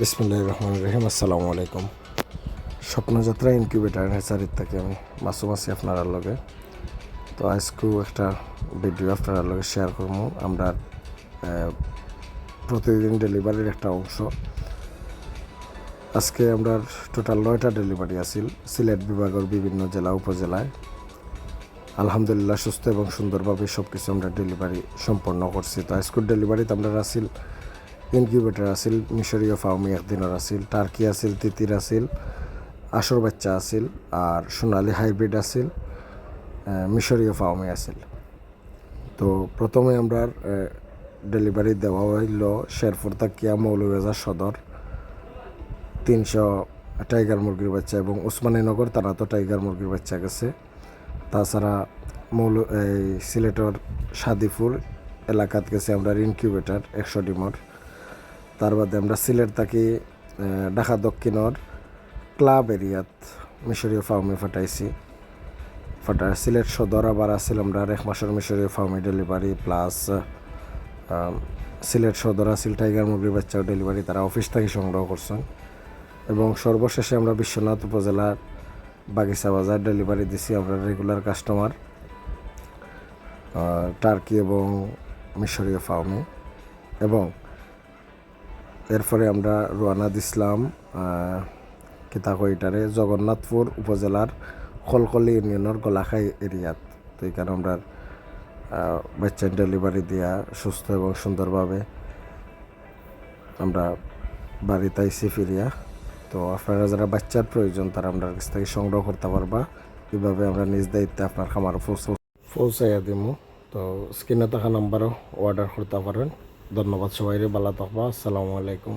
বিসমুল্লাহ রহমান রহিম, আসসালামু আলাইকুম। স্বপ্নযাত্রা ইনকিউবেটার হেসারির থেকে আমি মাসুম আছি আপনার লগে। তো আজকেও একটা ভিডিও আপনার লগে শেয়ার করব। আমরা প্রতিদিন ডেলিভারির একটা অংশ। আজকে আমরা টোটাল নয়টা ডেলিভারি আছিল, সিলেট বিভাগের বিভিন্ন জেলা, উপজেলায়। আলহামদুলিল্লাহ সুস্থ এবং সুন্দরভাবে সব কিছু আমরা ডেলিভারি সম্পন্ন করছি। তো আজকের ডেলিভারিতে আমরা আসিল ইনকিউবেটার আছিল, মিশরীয় ফাউমি একদিনের আছিল, টার্কি আছিল, তিতির আছিল, আসর বাচ্চা আছিল, আর সোনালি হাইব্রিড আছিল মিশরীয় ফাউমি আছিল। তো প্রথমে আমরা ডেলিভারি দেওয়া হইল শেরপুর তাকিয়া মৌলভীবাজার সদর। তিনশো টাইগার মুরগির বাচ্চা এবং উসমানীনগর তারা তো টাইগার মুরগির বাচ্চা গেছে। তাছাড়া মৌল, এই সিলেটর সাদিপুর এলাকাত গেছে আমরা ইনকিউবেটার, একশো ডিমর। তার বাদে আমরা সিলেট থাকি ঢাকা দক্ষিণর ক্লাব এরিয়াত মিশরীয় ফার্মে ফাটাইছি। ফাটা সিলেট সদর, আবার আছিল আমরা এক মাসের মিশরীয় ফার্মে ডেলিভারি, প্লাস সিলেট সদর আছিল টাইগার মুরগির বাচ্চাও ডেলিভারি, তারা অফিস থেকে সংগ্রহ করছেন। এবং সর্বশেষে আমরা বিশ্বনাথ উপজেলার বাগিচা বাজার ডেলিভারি দিছি আমরা রেগুলার কাস্টমার টার্কি এবং মিশরীয় ফার্মে এবং এরপরে আমরা রোয়ানা দিছিলাম কিতাকইটারে জগন্নাথপুর উপজেলার খলকলি ইউনিয়নের গোলাখাই এরিয়াত। তো এখানে আমরা আহ, বাচ্চা ডেলিভারি দিয়া সুস্থ এবং সুন্দরভাবে আমরা বাড়িতে আইসি ফিরিয়া। তো আপনারা যারা বাচ্চার প্রয়োজন তারা আমরা কাছ থেকে সংগ্রহ করতে পারবা। এভাবে আমরা নিজ দায়িত্বে আপনার খামার পৌঁছাইয়া দিমু। তো স্ক্রিনে থাকা নাম্বারও অর্ডার করতে পারেন। ধন্যবাদ সবাই ভালো থাকবা আসসালামু আলাইকুম।